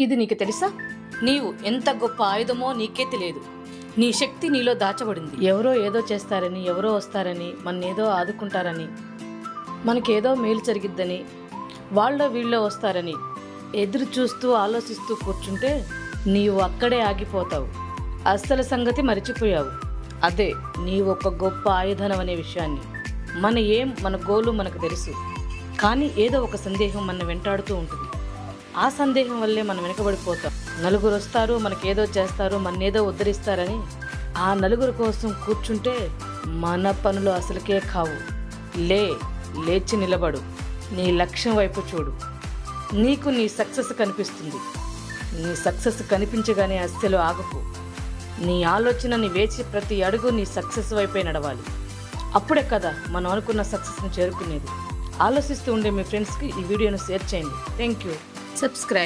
ఇది నీకు తెలుసా? నీవు ఎంత గొప్ప ఆయుధమో నీకే తెలియదు. నీ శక్తి నీలో దాచబడింది. ఎవరో ఏదో చేస్తారని ఎవరో వస్తారని ఏదో ఆదుకుంటారని మనకేదో మేలు జరిగిద్దని వాళ్ళో వీళ్ళో వస్తారని ఎదురు చూస్తూ ఆలోచిస్తూ కూర్చుంటే నీవు అక్కడే ఆగిపోతావు. అస్సలు సంగతి మర్చిపోయావు. అదే నీవు ఒక గొప్ప ఆయుధనం అనే విషయాన్ని. మన ఏం మన గోలు మనకు తెలుసు. కానీ ఏదో ఒక సందేహం మన వెంటాడుతూ ఉంటుంది. ఆ సందేహం వల్లే మనం వెనకబడిపోతాం. నలుగురు వస్తారు మనకేదో చేస్తారు మన్నేదో ఉద్ధరిస్తారని ఆ నలుగురు కోసం కూర్చుంటే మన పనులు అసలుకే కావు. లే లేచి నిలబడు. నీ లక్ష్యం వైపు చూడు. నీకు నీ సక్సెస్ కనిపిస్తుంది. నీ సక్సెస్ కనిపించగానే అస్సలు ఆగకు. నీ ఆలోచన నీ వేచి ప్రతి అడుగు నీ సక్సెస్ వైపే నడవాలి. అప్పుడే కదా మనం అనుకున్న సక్సెస్ని చేరుకునేది. ఆలోచిస్తూ ఉండే మీ ఫ్రెండ్స్కి ఈ వీడియోను షేర్ చేయండి. Thank you subscribe